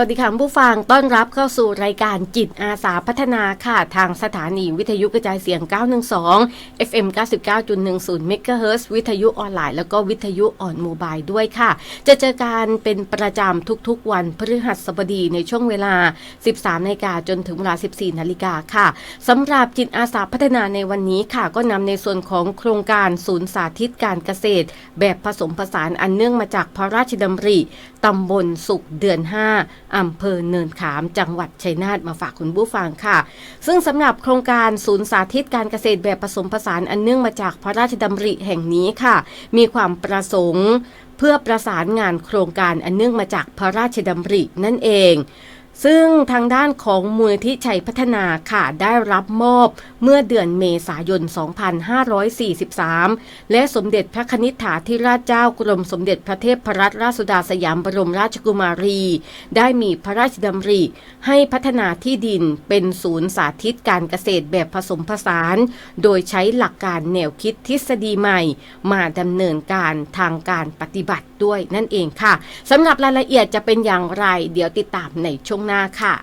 วัสดีค่ะผู้ฟังต้อนรับเข้าสู่รายการจิตอาสาพัฒนาค่ะ ทางสถานีวิทยุกระจายเสียง 912 FM 99.10 MHz วิทยุออนไลน์แล้วก็วิทยุออนโมบายด้วยค่ะ จะเจอกันเป็นประจำทุกๆ วันพฤหัสบดีในช่วงเวลา 13นาฬิกาจนถึงเวลา 14นาฬิกาค่ะสำหรับจิตอาสาพัฒนาในวันนี้ค่ะ ก็นำในส่วนของโครงการศูนย์สาธิตการเกษตร แบบผสมผสานอันเนื่องมาจากพระราชดำริตำบลสุขเดือน 5อำเภอเนินขามจังหวัดชัยนาทมาฝากคุณผู้ฟังค่ะ ซึ่งสำหรับโครงการศูนย์สาธิตการเกษตรแบบผสมผสานอันเนื่องมาจากพระราชดำริแห่งนี้ค่ะ มีความประสงค์ เพื่อประสานงานโครงการอันเนื่องมาจากพระราชดำรินั่นเอง ซึ่งทางด้านของมูลที่ชัยพัฒนาค่ะได้รับมอบเมื่อเดือนเมษายน 2543 และสมเด็จพระคณิษฐาธิราชเจ้ากรมสมเด็จพระเทพรัตนราชสุดาสยามบรมราชกุมารี ได้มีพระราชดำริ ให้พัฒนาที่ดินเป็นศูนย์สาธิตการเกษตรแบบผสมผสาน โดยใช้หลักการแนวคิดทฤษฎีใหม่ มาดำเนินการทางการปฏิบัติด้วยนั่นเองค่ะสำหรับรายละเอียดจะเป็นอย่างไร เดี๋ยวติดตามในช่วงหน้าค่ะ